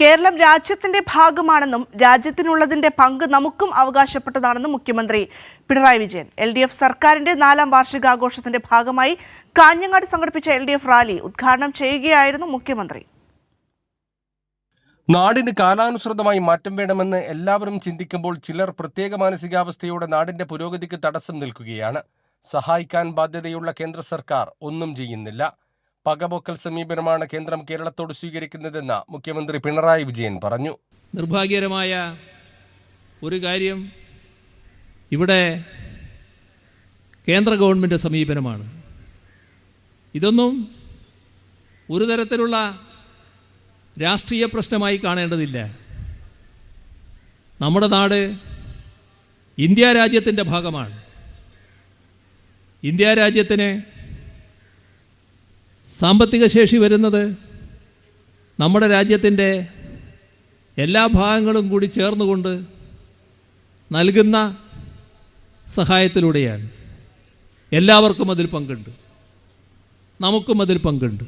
കേരളം രാജ്യത്തിന്റെ ഭാഗമാണെന്നും രാജ്യത്തിനുള്ളതിന്റെ പങ്ക് നമുക്കും അവകാശപ്പെട്ടതാണെന്നും മുഖ്യമന്ത്രി Pinarayi Vijayan. L D F സർക്കാരിന്റെ നാലാം വാർഷികാഘോഷത്തിന്റെ ഭാഗമായി കാഞ്ഞങ്ങാട് സംഘടിപ്പിച്ച എൽ ഡി എഫ് റാലി ഉദ്ഘാടനം ചെയ്യുകയായിരുന്നു മുഖ്യമന്ത്രി. നാടിന് കാലാനുസൃതമായി മാറ്റം വേണമെന്ന് എല്ലാവരും ചിന്തിക്കുമ്പോൾ ചിലർ പ്രത്യേക മാനസികാവസ്ഥയോടെ നാടിന്റെ പുരോഗതിക്ക് തടസ്സം നിൽക്കുകയാണ്. സഹായിക്കാൻ ബാധ്യതയുള്ള കേന്ദ്ര സർക്കാർ ഒന്നും ചെയ്യുന്നില്ല. പകപോക്കൽ സമീപനമാണ് കേന്ദ്രം കേരളത്തോട് സ്വീകരിക്കുന്നതെന്ന് മുഖ്യമന്ത്രി പിണറായി വിജയൻ പറഞ്ഞു. നിർഭാഗ്യകരമായ ഒരു കാര്യം ഇവിടെ കേന്ദ്ര ഗവൺമെന്റ് സമീപനമാണ്. ഇതൊന്നും ഒരു തരത്തിലുള്ള രാഷ്ട്രീയ പ്രശ്നമായി കാണേണ്ടതില്ല. നമ്മുടെ നാട് ഇന്ത്യ രാജ്യത്തിന്റെ ഭാഗമാണ്. ഇന്ത്യ രാജ്യത്തിന് സാമ്പത്തിക ശേഷി വരുന്നത് നമ്മുടെ രാജ്യത്തിന്റെ എല്ലാ ഭാഗങ്ങളും കൂടി ചേർന്നുകൊണ്ട് നൽകുന്ന സഹായത്തിലൂടെയാണ്. എല്ലാവർക്കും അതിൽ പങ്കുണ്ട്. നമുക്കും അതിൽ പങ്കുണ്ട്.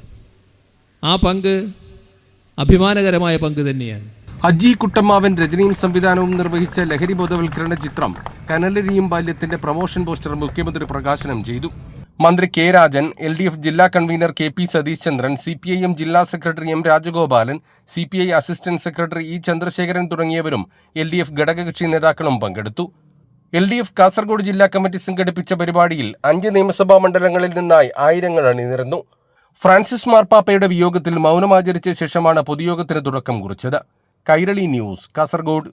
ആ പങ്ക് അഭിമാനകരമായ പങ്ക് തന്നെയാണ്. അജി കുട്ടമ്മാവൻ രജനിയും സംവിധാനവും നിർവഹിച്ച ലഹരി ബോധവൽക്കരണ ചിത്രം കനലരിയും ബാല്യത്തിന്റെ പ്രമോഷൻ പോസ്റ്റർ മുഖ്യമന്ത്രി പ്രകാശനം ചെയ്തു. മന്ത്രി K Rajan L D F ജില്ലാ convener K P Satheesh Chandran C P I M ജില്ലാ secretary M Rajagopalan C P I assistant secretary E Chandrasekharan തുടങ്ങിയവരും എൽ ഡി എഫ് ഘടകകക്ഷി നേതാക്കളും പങ്കെടുത്തു. എൽ ഡി എഫ് കാസർഗോഡ് ജില്ലാ കമ്മിറ്റി സംഘടിപ്പിച്ച പരിപാടിയിൽ അഞ്ച് നിയമസഭാ മണ്ഡലങ്ങളിൽ നിന്നായി ആയിരങ്ങൾ അണിനിരന്നു ഫ്രാൻസിസ് മാർപ്പാപ്പയുടെ വിയോഗത്തിൽ മൗനമാചരിച്ച ശേഷമാണ് പൊതുയോഗത്തിന് തുടക്കം കുറിച്ചത്. കൈരളി ന്യൂസ് കാസർഗോഡ്.